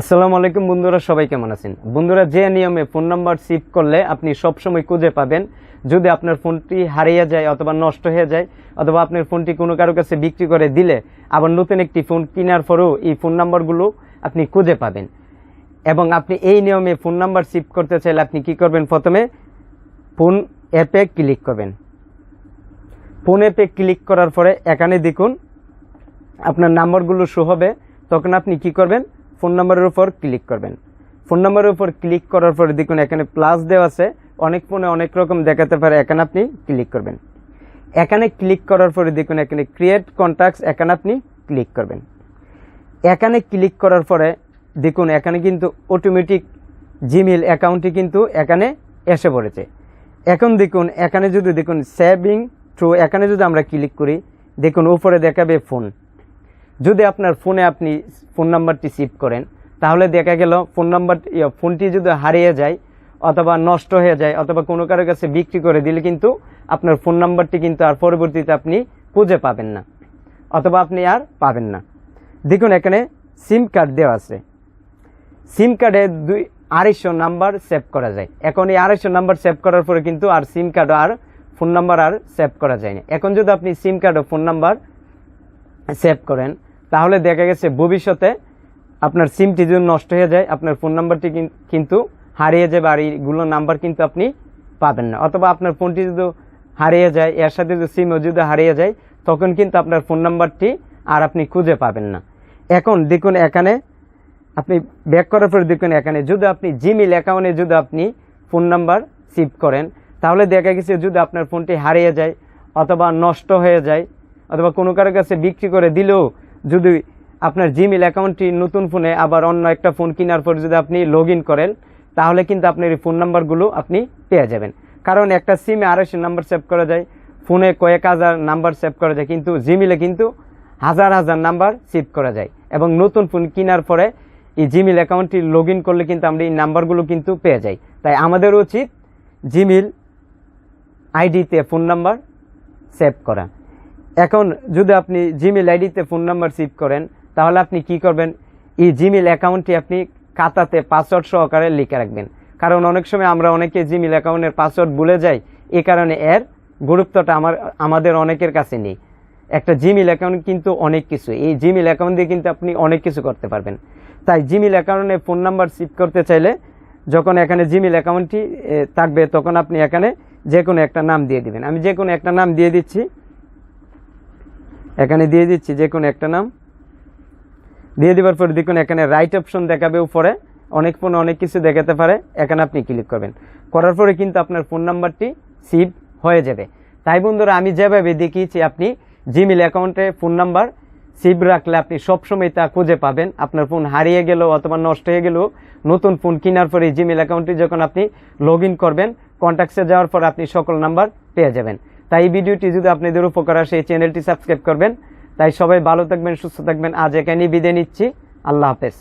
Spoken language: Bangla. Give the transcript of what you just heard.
আসসালামু আলাইকুম বন্ধুরা, সবাই কেমন আছেন? বন্ধুরা, যে নিয়মে ফোন নাম্বার সিভ করলে আপনি সবসময় খুঁজে পাবেন। যদি আপনার ফোনটি হারিয়ে যায় অথবা নষ্ট হয়ে যায়, অথবা আপনার ফোনটি কোনো কারও কাছে বিক্রি করে দিলে আবার নতুন একটি ফোন কেনার পরেও এই ফোন নাম্বারগুলো আপনি খুঁজে পাবেন। এবং আপনি এই নিয়মে ফোন নাম্বার সিভ করতে চাইলে আপনি কি করবেন? প্রথমে ফোন অ্যাপে ক্লিক করবেন। ফোন অ্যাপে ক্লিক করার পরে এখানে দেখুন, আপনার নাম্বারগুলো শো হবে। তখন আপনি কি করবেন? ফোন নাম্বারের উপর ক্লিক করবেন। ফোন নাম্বারের উপর ক্লিক করার পরে দেখুন এখানে প্লাস দেওয়া আছে। অনেক ফোনে অনেক রকম দেখাতে পারে, এখানে আপনি ক্লিক করবেন। এখানে ক্লিক করার পরে দেখুন এখানে ক্রিয়েট কন্ট্যাক্টস এখানে আপনি ক্লিক করবেন। এখানে ক্লিক করার পরে দেখুন এখানে কিন্তু অটোমেটিক জিমেল অ্যাকাউন্টটি কিন্তু এখানে এসে পড়েছে। এখন দেখুন, এখানে যদি দেখুন সেভিং থ্রু এখানে যদি আমরা ক্লিক করি, দেখুন উপরে দেখাবে ফোন যদি আপনার ফোনে আপনি ফোন নাম্বারটি সেভ করেন তাহলে দেখা গেল ফোন নাম্বার ইয়ে, ফোনটি যদি হারিয়ে যায় অথবা নষ্ট হয়ে যায় অথবা কোনো কারোর কাছে বিক্রি করে দিলে কিন্তু আপনার ফোন নাম্বারটি কিন্তু আর পরবর্তীতে আপনি খুঁজে পাবেন না অথবা আপনি আর পাবেন না। দেখুন এখানে সিম কার্ড দেওয়া আছে। সিম কার্ডে দুই আড়াইশো নাম্বার সেভ করা যায়। এখন এই আড়াইশো নাম্বার সেভ করার পরে কিন্তু আর সিম কার্ড আর ফোন নাম্বার আর সেভ করা যায় না। এখন যদি আপনি সিম কার্ড ও ফোন নাম্বার সেভ করেন, তাহলে দেখা গেছে ভবিষ্যতে আপনার সিমটি যদি নষ্ট হয়ে যায়, আপনার ফোন নাম্বারটি কিন- কিন্তু হারিয়ে আর এইগুলো নাম্বার কিন্তু আপনি পাবেন না। অথবা আপনার ফোনটি যদি হারিয়ে যায়, এর সাথে যদি সিমও যদি হারিয়ে যায়, তখন কিন্তু আপনার ফোন নাম্বারটি আর আপনি খুঁজে পাবেন না। এখন দেখুন এখানে, আপনি ব্যাক করার পরে দেখুন এখানে, যদি আপনি জিমেল অ্যাকাউন্টে যদি আপনি ফোন নাম্বার সেভ করেন, তাহলে দেখা গেছে যদি আপনার ফোনটি হারিয়ে যায় অথবা নষ্ট হয়ে যায় অথবা কোনো কারও কাছে বিক্রি করে দিলেও যদি আপনার জিমেল অ্যাকাউন্টটি নতুন ফোনে আবার অন্য একটা ফোন কেনার পর যদি আপনি লগ করেন, তাহলে কিন্তু আপনার এই ফোন নাম্বারগুলো আপনি পেয়ে যাবেন। কারণ একটা সিমে আড়াইশো নাম্বার সেভ করা যায় ফোনে কয়েক হাজার নাম্বার সেভ করা যায়, কিন্তু জিমেলে কিন্তু হাজার হাজার নাম্বার সেভ করা যায়। এবং নতুন ফোন কেনার পরে এই জিমেল অ্যাকাউন্টটি লগ করলে কিন্তু আমরা এই নাম্বারগুলো কিন্তু পেয়ে যাই। তাই আমাদের উচিত জিমেল আইডিতে ফোন নাম্বার সেভ করা। এখন যদি আপনি জিমেল আইডিতে ফোন নাম্বার সেভ করেন, তাহলে আপনি কি করবেন? এই জিমেল অ্যাকাউন্টটি আপনি খাতাতে পাসওয়ার্ড সহকারে লিখে রাখবেন। কারণ অনেক সময় আমরা অনেকে জিমেল অ্যাকাউন্টের পাসওয়ার্ড ভুলে যাই, এ কারণে এর গুরুত্বটা আমার, আমাদের অনেকের কাছে নেই। একটা জিমেল অ্যাকাউন্ট কিন্তু অনেক কিছু, এই জিমেল অ্যাকাউন্ট দিয়ে কিন্তু আপনি অনেক কিছু করতে পারবেন। তাই জিমেল অ্যাকাউন্টে ফোন নাম্বার সেভ করতে চাইলে, যখন এখানে জিমেল অ্যাকাউন্টটি থাকবে, তখন আপনি এখানে যে কোনো একটা নাম দিয়ে দিবেন। আমি যে কোনো একটা নাম দিয়ে দিচ্ছি। এখানে দিয়ে দিচ্ছি যে কোনো একটা নাম। দিয়ে দেওয়ার পর দেখুন এখানে রাইট অপশন দেখাবে উপরে। অনেক ফোন অনেক কিছু দেখাতে পারে। এখানে আপনি ক্লিক করবেন। করার পরে কিন্তু আপনার ফোন নাম্বারটি সেভ হয়ে যাবে। তাই বন্ধুরা, আমি যেভাবে দেখিয়েছি, আপনি জিমেল অ্যাকাউন্টে ফোন নাম্বার সিভ রাখলে আপনি সবসময় তা খুঁজে পাবেন। আপনার ফোন হারিয়ে গেলেও অথবা নষ্ট হয়ে গেলেও নতুন ফোন কেনার পরে জিমেল অ্যাকাউন্টে যখন আপনি লগ করবেন কন্ট্যাক্টসে যাওয়ার পর আপনি সকল নাম্বার পেয়ে যাবেন। তাই এই ভিডিওটি যদি আপনাদের উপকার আসে, এই চ্যানেলটি সাবস্ক্রাইব করবেন। তাই সবাই ভালো থাকবেন, সুস্থ থাকবেন। আজ এখানেই বিদায় নিচ্ছি। আল্লাহ হাফেজ।